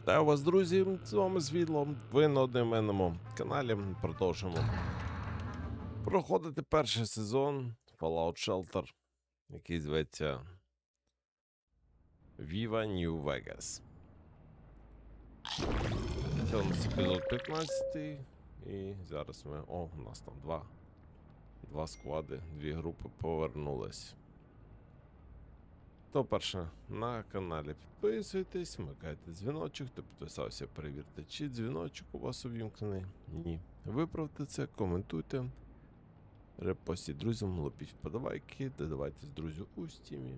Вітаю вас, друзі! З вами Світло. Ви на одноіменному каналі. Продовжуємо проходити перший сезон Fallout Shelter, який зветься Viva New Vegas. Це у нас епізод 15. І зараз ми. О, у нас там два. Два склади, дві групи повернулись. То перше, на каналі підписуйтесь, вмикайте дзвіночок, хто підписався, перевірте, чи дзвіночок у вас увімкнений. Ні. Виправте це, коментуйте, репостіть друзям, лопіть вподобайки, додавайтесь друзі у стімі.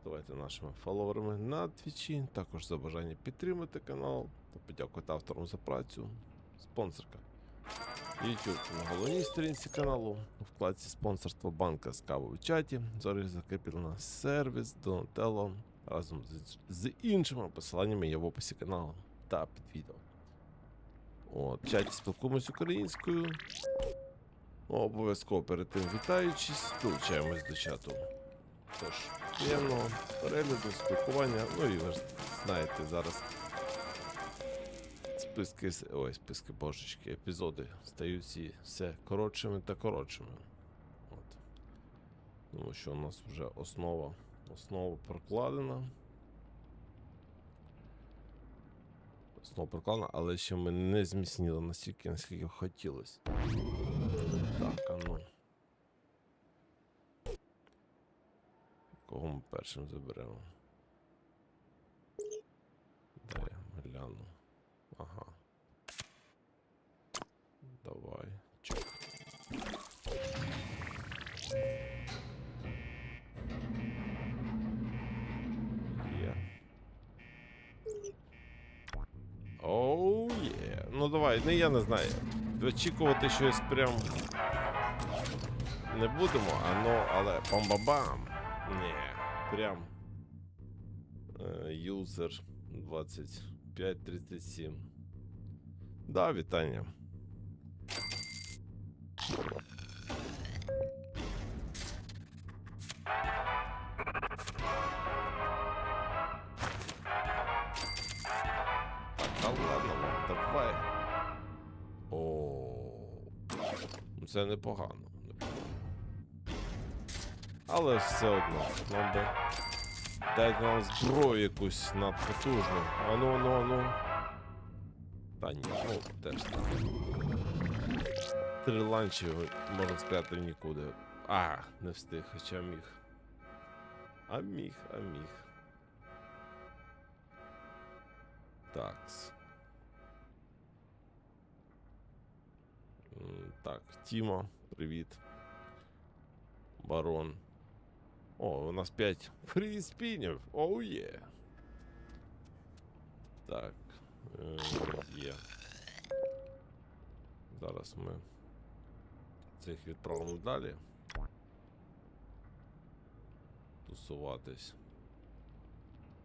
Ставайте нашими фоловерами на твічі, також за бажання підтримати канал та подякувати авторам за працю. Спонсорка. YouTube на головній сторінці каналу у вкладці спонсорство банка з кавою в чаті. Зараз закріплено сервіс Donatello разом з, з іншими посиланнями є в описі каналу та під відео. От, в чаті спілкуємось українською. Обов'язково перед тим вітаючись, долучаємось до чату. Тож, приємного перегляду, спілкування. Ну і ви ж знаєте, зараз списки, ой, списки божечки, епізоди стають всі все коротшими та коротшими. От. Тому що у нас вже основа, основа прокладена. Основа прокладена, але ще ми не зміцніли настільки, наскільки хотілося. Так, а ну. Кого ми першим заберемо? Я гляну? Ага. Давай. Чик. Є. Оу є. Ну давай, ну я не знаю. Очікувати щось прям не будемо, а ну, але бам-бам-бам. Ні, прям. Е, Юзер 2537. Да, вітання. Та ладно давай. О, це непогано. Але все одно, нам би дайте нам зброю якусь надпотужну. Ану, ану, ану. Та ні, ну теж так. Три ланчі, можна сказати, нікуди. А, не встиг, хоча міг. А міг, а міг. Такс. Так, Тімо, привіт. Барон. О, у нас 5 фріспінів. Оу є. Так. е, Є. Зараз ми цих відправимо далі. Тусуватись.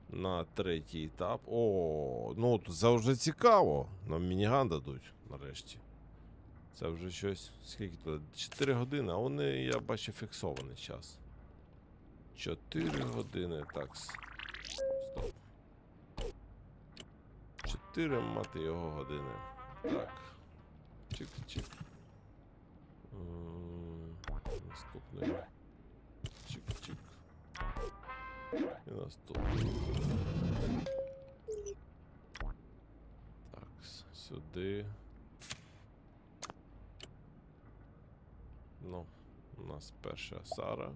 На третій етап. О, ну це вже цікаво. Нам мініган дадуть нарешті. Це вже щось. Скільки тут? 4 години, а вони, я бачу, фіксований час. 4 години. Так. Стоп. 4 мати його години. Так. Чик-чик. Наступний. Чик-чик. І наступний. Так, сюди. Ну, у нас перша Сара.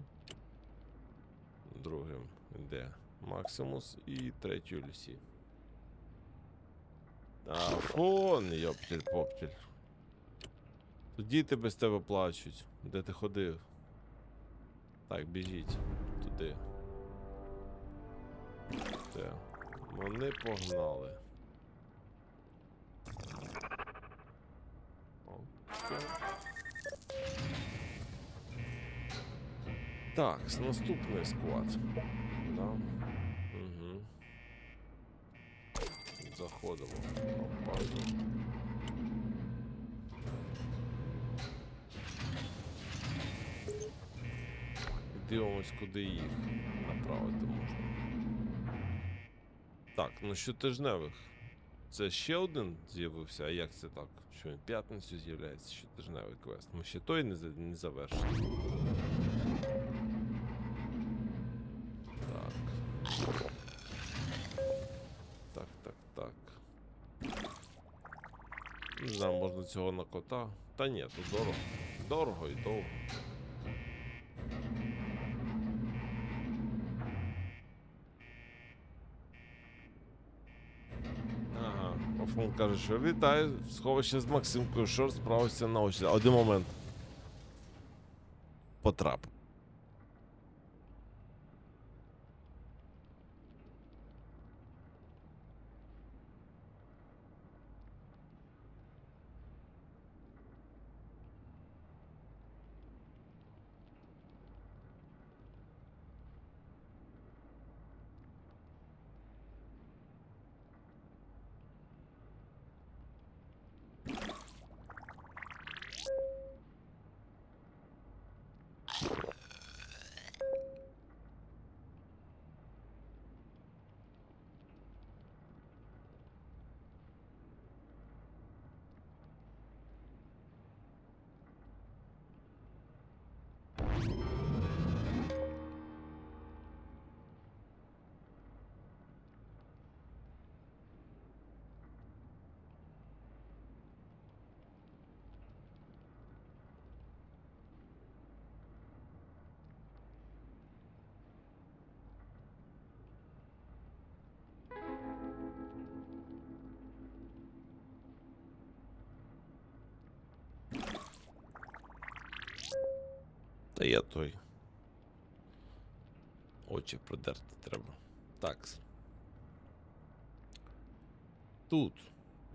Другим йде Максимус і третю Люсі. А, фон, йоптіль поптіль. Тут Діти без тебе плачуть. Де ти ходив? Так, біжіть туди. Все. Вони погнали. Так, наступний склад. Да. Угу. Заходимо на базу. Дивимось, куди їх направити можна. Так, ну щотижневих. Це ще один з'явився, а як це так? Що він п'ятницю з'являється щотижневий квест. Ми ще той не, не завершили. Так. Так, так, так. Не знаю, можна цього на кота. Та ні, тут дорого. Дорого і довго. Ага, Офон каже, що вітаю, сховище з Максимкою, що справився на очі. Один момент. Потрапив. Та я той. Очі продерти треба. Так. Тут.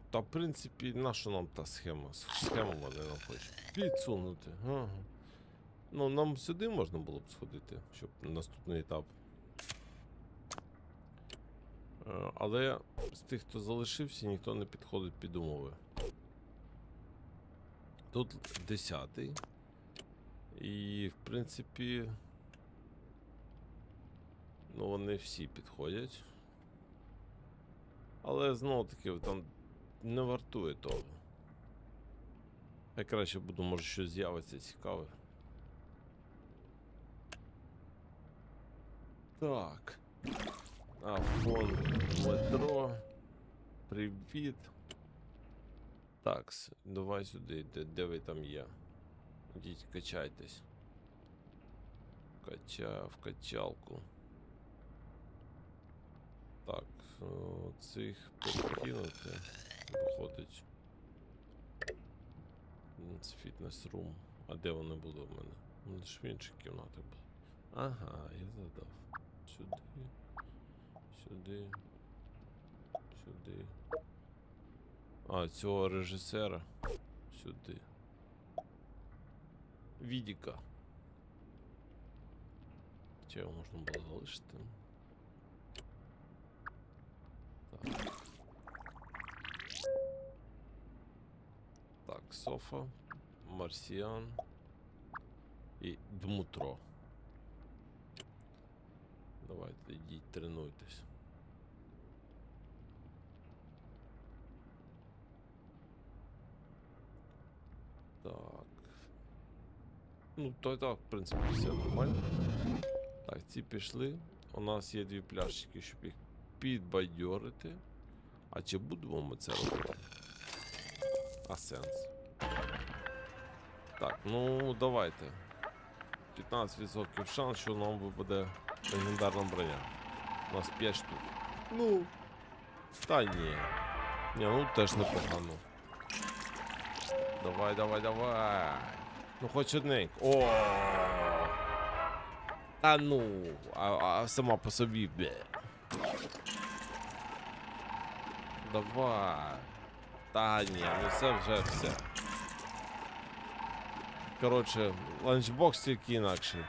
Та, в принципі, наша нам та схема? Схема вони нам хочуть. Підсунути. Ага. Ну, нам сюди можна було б сходити, щоб наступний етап. Е, Але з тих, хто залишився, ніхто не підходить під умови. Тут 10-й. І, в принципі. Ну, вони всі підходять. Але знову таки там не вартує того. Я краще буду, може, щось з'явиться цікаве. Так. Афон метро. Привіт. Так, давай сюди, де, де ви там є. Ідіть, качайтесь. Кача в качалку. Так, о, цих перекинути. Виходить. М, Це фітнес-рум. А де вони були в мене? Вони ж в інших кімнатах були. Ага, я задав. Сюди. Сюди. Сюди. А, цього режисера. Сюди. Відіка. Чи його можна було залишити? Так. Так, Софа, Марсіан і Дмутро. Давайте йдіть, тренуйтесь. Так. Ну, то так, в принципі, все нормально. Так, ці пішли. У нас є дві пляшечки, щоб їх підбадьорити. А чи будемо ми це робити? А сенс. Так, ну давайте. 15% шанс, що нам випаде легендарна броня. У нас 5 штук. Ну. Та ні. Ні, ну теж непогано. Давай, давай, давай. Ну хоч одненько. О. А ну, а, а сама по собі, бе. Давай. Та ні, ну це вже все. Коротше, ланчбокс тільки інакше.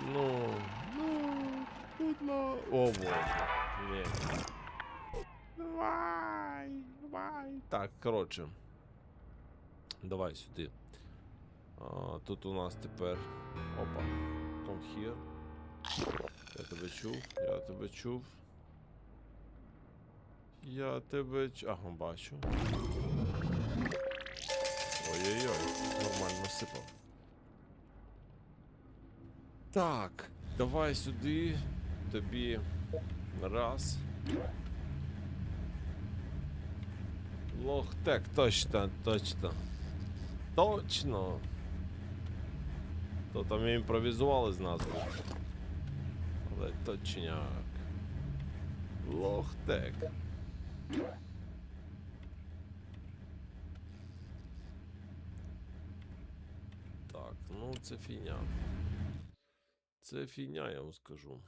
Ну. Ну. Будь ла- О, боже. Ні. Давай, давай. Так, коротше. Давай сюди. А, тут у нас тепер. Опа. Come here. Я тебе чув, я тебе чув. Я тебе чув. Ага, бачу. Ой-ой-ой, нормально сипав. Так, давай сюди. Тобі раз. Лохтек, точно, точно. Точно. То там імпровізували з назвою. Але точняк. Лохтек. Так, ну це фігня. Це фігня, я вам скажу.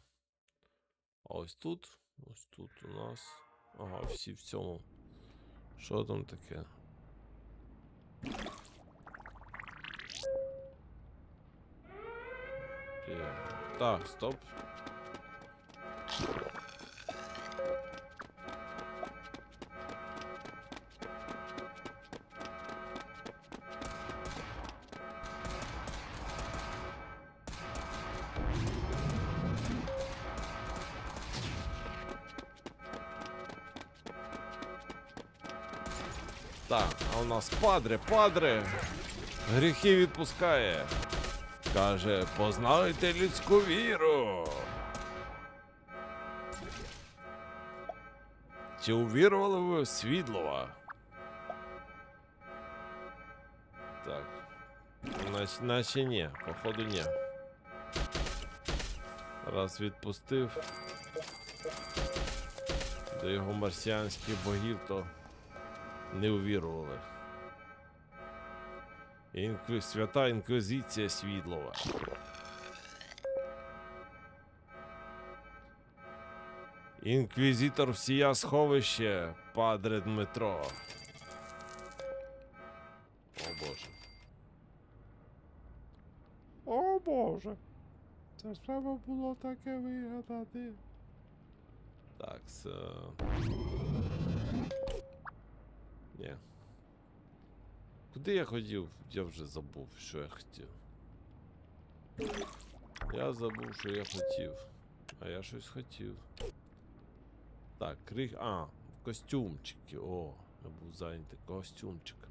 А ось тут, ось тут у нас. Ага, всі в цьому. Що там таке? Є. Так, стоп. Так, а у нас падре, падре. Гріхи відпускає. Каже, познайте людську віру. Чи увірували ви в Світлова? Так. Нач, наче ні, походу ні. Раз відпустив до його марсіанських богів, то не увірували. Інкви... Свята інквізиція Світлова. Інквізитор всія сховище, падре Дмитро. О боже. О боже. Це ж треба було таке вигадати. Так, с... Ні. Куди я хотів? Я вже забув, що я хотів. Я забув, що я хотів. А я щось хотів. Так, крих. А, костюмчики. О, я був зайнятий костюмчиком.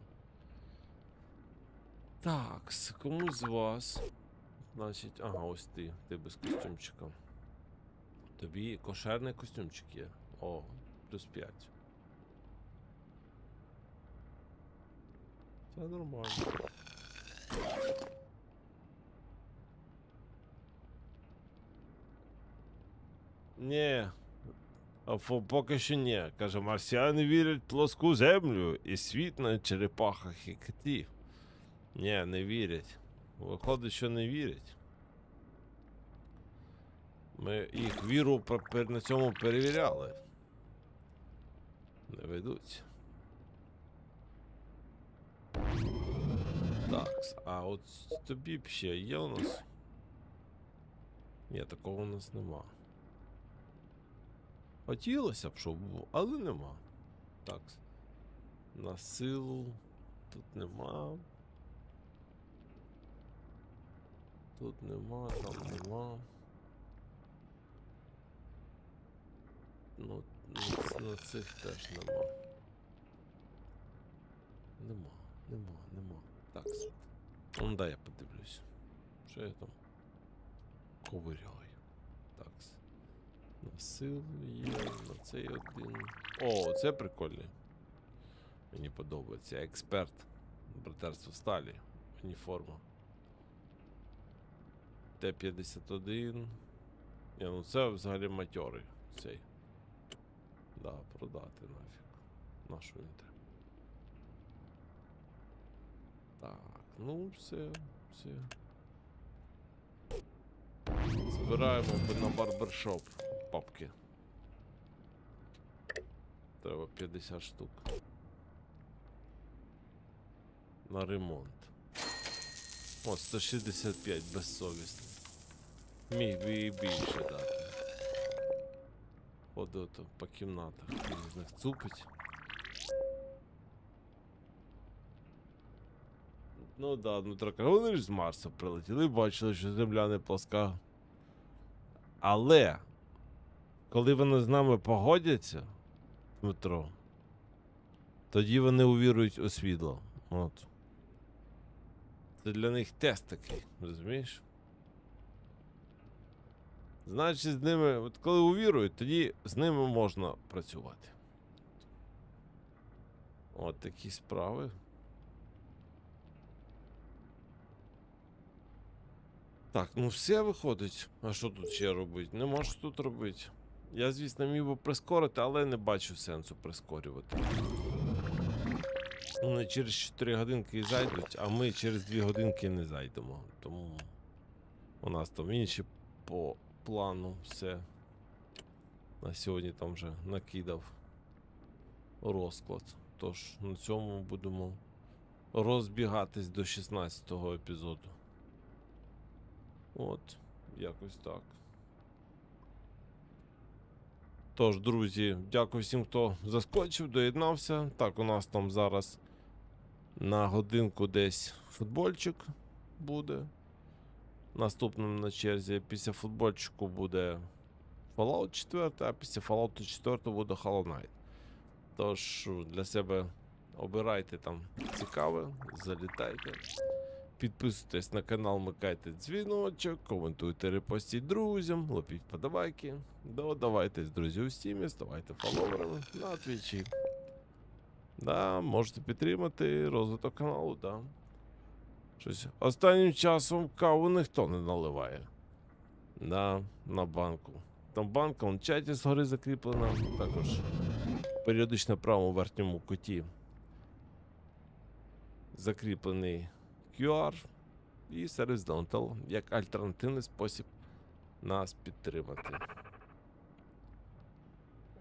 Так, кому з вас? Значить, ага, ось ти. Ти без костюмчика. Тобі кошерний костюмчик є. О, плюс 5. Це нормально. Ні. Поки що ні. Каже, марсіани вірять в плоску землю і світ на черепахах і китів. Ні, не вірять. Виходить, що не вірять. Ми їх віру на цьому перевіряли. Не ведуть. Так, а от тобі б ще є у нас? Ні, такого у нас нема. Хотілося б, щоб був, але нема. Так. На силу тут нема. Тут нема, там нема. Ну, на, на цих теж нема. Нема, нема, нема. Так. Ну дай я подивлюсь. Що я там ковиряю. Так. На силу є, на цей один. О, це прикольний. Мені подобається. Експерт. Братерство сталі. Уніформа. Т-51. Ні, ну це взагалі матьорий цей. Да, продати нафіг. На що він? Так, ну все, все. Збираємо би на барбершоп папки. Треба 50 штук. На ремонт. О, 165 безсовісний. Міг би і більше дати. Ходити по кімнатах, різних цупить. Ну да, Дмитро каже, вони ж з Марса прилетіли, бачили, що земля не плоска. Але коли вони з нами погодяться, Дмитро, тоді вони увірують у світло. От. Це для них тест такий, розумієш? Значить, з ними, от коли увірують, тоді з ними можна працювати. От такі справи. Так, ну все виходить. А що тут ще робити? Не можеш тут робити. Я, звісно, міг би прискорити, але не бачу сенсу прискорювати. Вони через 4 годинки і зайдуть, а ми через 2 годинки не зайдемо. Тому у нас там інші по плану все. На сьогодні там вже накидав розклад. Тож на цьому будемо розбігатись до 16-го епізоду. От, якось так. Тож, друзі, дякую всім, хто заскочив, доєднався. Так, у нас там зараз на годинку десь футбольчик буде. Наступним на черзі після футбольчику буде Fallout 4, а після Fallout 4 буде Hollow Knight. Тож для себе обирайте там цікаве, залітайте. Підписуйтесь на канал, микайте дзвіночок, коментуйте, репостіть друзям, лопіть подавайки. Додавайтесь, друзі, у ставайте фоловерами на твічі. Да, можете підтримати розвиток каналу, да. Щось останнім часом каву ніхто не наливає. Да, на банку. Там банка в чаті згори закріплена. Також періодично в правому верхньому куті закріплений QR і сервіс Dental як альтернативний спосіб нас підтримати.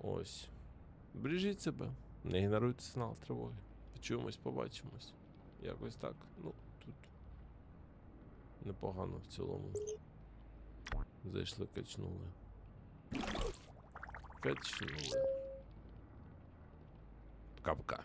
Ось. Бережіть себе, не ігноруйте сигнал тривоги. Почуємось, побачимось. Якось так. Ну, тут непогано в цілому. Зайшли, качнули. Качнули. Капка.